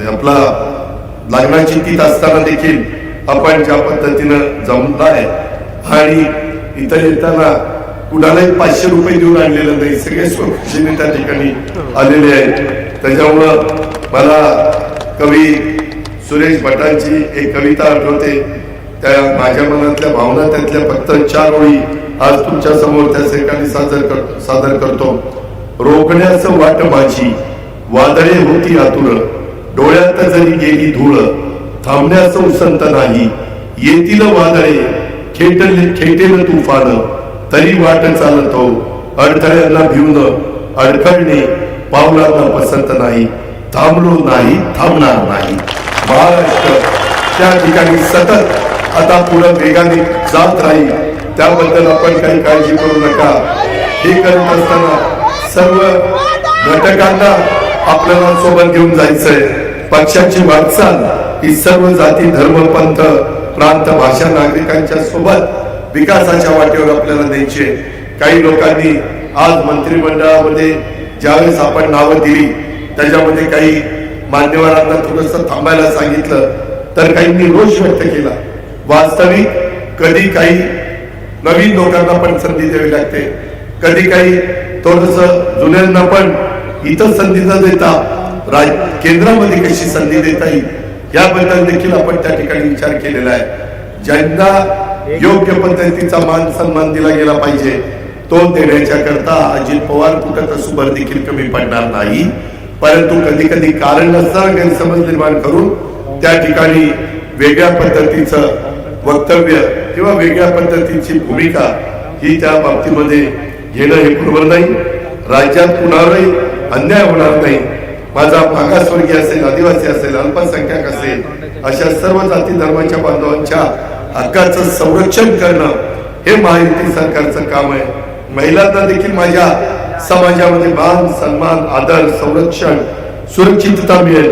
आपला लग्नाची तीत असताना देखील आपण ज्या पद्धतीनं जमलाय आणि इथं येताना कुणालाही पाचशे रुपये देऊन आणलेलं नाही सगळे स्वखुशीने त्या ठिकाणी आलेले आहेत. त्याच्यामुळं मला कवी सुरेश भटांची एक कविता आठवते. त्या माझ्या मनातल्या भावना त्यातल्या फक्त चार ओळी आज तुमच्यासमोर त्या ठिकाणी सादर कर सादर करतो. रोखण्याचं वाट माझी वादळे होती आतुर. डोळ्यात जरी गेली धूळ थांबण्याचं उसंत नाही. येतील वादळे खेटले खेटेल तुफान तरी वाट चालतो हो. अडथळ्यांना भिवून अडखळणे पावलांना पसंत नाही. थांबलो नाही थांबणार नाही. महाराष्ट्र त्या ठिकाणी सतत आता पुढे वेगाने जात राहील. त्याबद्दल आपण काही काळजी करू नका. हे करत असताना सर्व घटकांना आपल्याला सोबत घेऊन जायचंय. पक्षाची वाटचाल ही सर्व जाती धर्म पंथ प्रांत भाषा नागरिकांच्या सोबत विकासाच्या वाटेवर आपल्याला द्यायची. काही लोकांनी आज मंत्रिमंडळामध्ये ज्यावेळेस आपण नावं दिली त्याच्यामध्ये काही मान्यवरांना थोडस थांबायला सांगितलं तर काहींनी रोष व्यक्त केला. वास्तविक कधी काही नवीन लोकांना पण संधी द्यावी लागते. कधी काही थोडस जुन्यांना पण इथं संधी न देता राज केंद्रामध्ये कशी संधी देता येईल याबद्दल देखील आपण त्या ठिकाणी विचार केलेला आहे. ज्यांना योग्य पद्धतीचा मान सन्मान दिला गेला पाहिजे तो देण्याच्या करता अजित पवार कुठं कसुभर देखील कमी पडणार नाही. परंतु कधी कधी कारण नसताना गैरसमज निर्माण करून त्या ठिकाणी वेगळ्या पद्धतीचं वक्तव्य किंवा वेगळ्या पद्धतीची भूमिका ही त्या बाबतीमध्ये घेणं हे बरोबर नाही. राज्यात कुणावरही अन्याय होणार नाही. माझा मागासवर्गीय असेल आदिवासी असेल अल्पसंख्याक असेल अशा सर्व जाती धर्माच्या बांधवांच्या हक्काचं संरक्षण करणं हे महायुती सरकारचं काम आहे. महिलांना देखील माझ्या समाजामध्ये मान सन्मान आदर संरक्षण सुरक्षितता मिळेल.